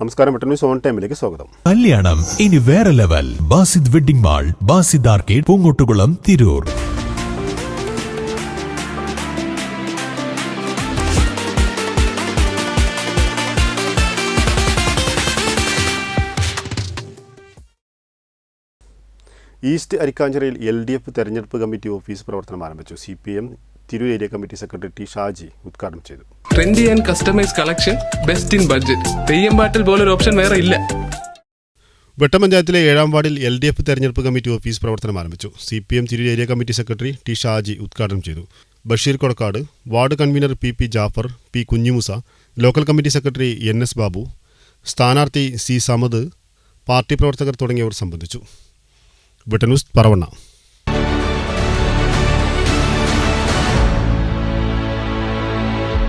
നമസ്കാരം Vettan news on ടൈമിലേക്ക് സ്വാഗതം. കല്യാണം ഇനി വേറെ level. Basid wedding mall Basid arcade Poongottukulam Tirur. East അരിക്കാഞ്ചിറയിൽ L D F തെരഞ്ഞെടുപ്പ് കമ്മിറ്റി ഓഫീസ് പ്രവർത്തനം ആരംഭിച്ചു. C P M Tirur area committee secretary T Shaji ഉദ്ഘാടനം ചെയ്തു. Trendy and customise collection best in budget Theyyam പാട്ടിൽ പോലൊരു ഓപ്ഷൻ വേറെ ഇല്ല. വെട്ടപഞ്ചായത്തിലെ ഏഴാം വാർഡിൽ എൽ ഡി എഫ് തെരഞ്ഞെടുപ്പ് കമ്മിറ്റി ഓഫീസ് പ്രവർത്തനം ആരംഭിച്ചു. C P M Tirur area committee secretary T Shaji ഉദ്ഘാടനം ചെയ്തു. Basheer Kodakkad ward convener P P Jafar P Kunhimusa local committee secretary N S Babu സ്ഥാനാർത്ഥി സി സമദ് പാർട്ടി പ്രവർത്തകർ തുടങ്ങിയവർ സംബന്ധിച്ചു. വിട്ടന്യൂസ് പറവണ്ണ.